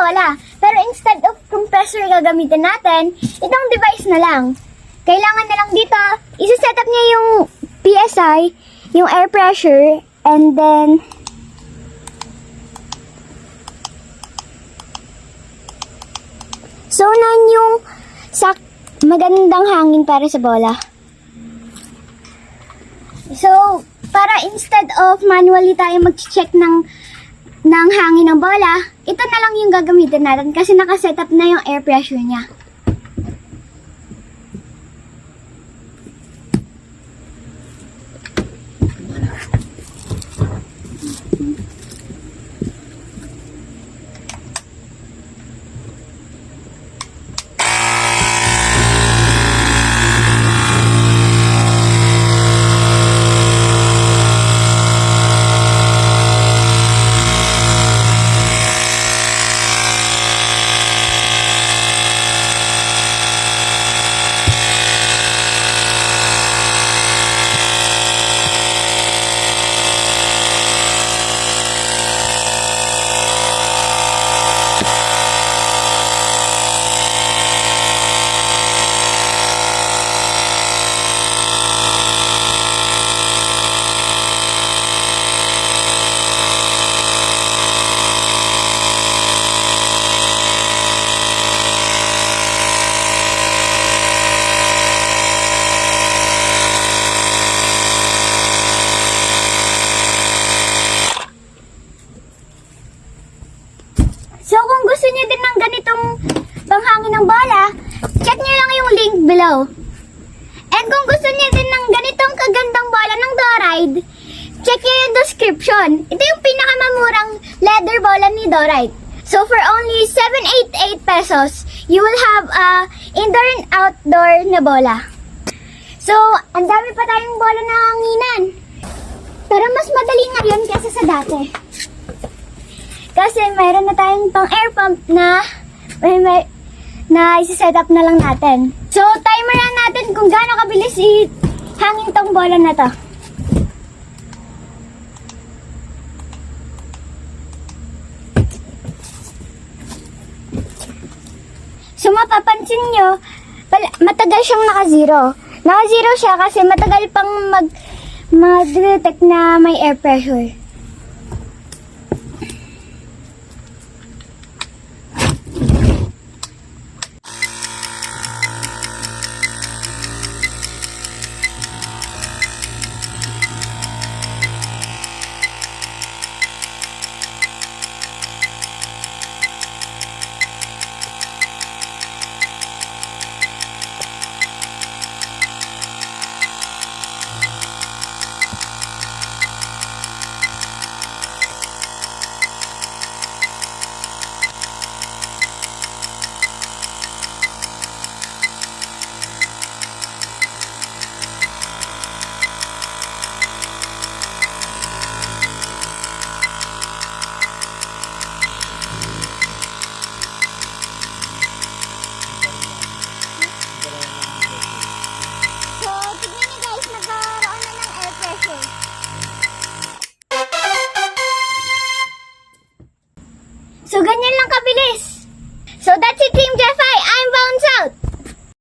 bola. Pero instead of compressor gagamitin natin, itong device na lang. Kailangan na lang dito, isa-set up niya yung PSI, yung air pressure, and then So, nan yung sak magandang hangin para sa bola. So, para instead of manually tayo mag-check ng ng hangin ng bola, ito na lang yung gagamitin natin kasi nakaset up na yung air pressure niya. So, kung gusto niyo din ng ganitong panghangin ng bola, check niyo lang yung link below. And kung gusto niyo din ng ganitong kagandang bola ng Doride, check niyo yung description. Ito yung pinakamamurang leather bola ni Doride. So, for only 788 pesos, you will have a indoor and outdoor na bola. So, ang dami pa tayong bola na hanginan. Pero mas madali ngayon kaysa sa dati. Kasi mayroon na tayong pang air pump na may, may, na isi-set up na lang natin. So, timer na natin kung gaano kabilis i hangin tong bola na to. So, mapapansin nyo, matagal siyang naka-zero. Naka-zero siya kasi matagal pang mag mag-detect na may air pressure. So, ganyan lang kabilis. So, that's it, Team Jess.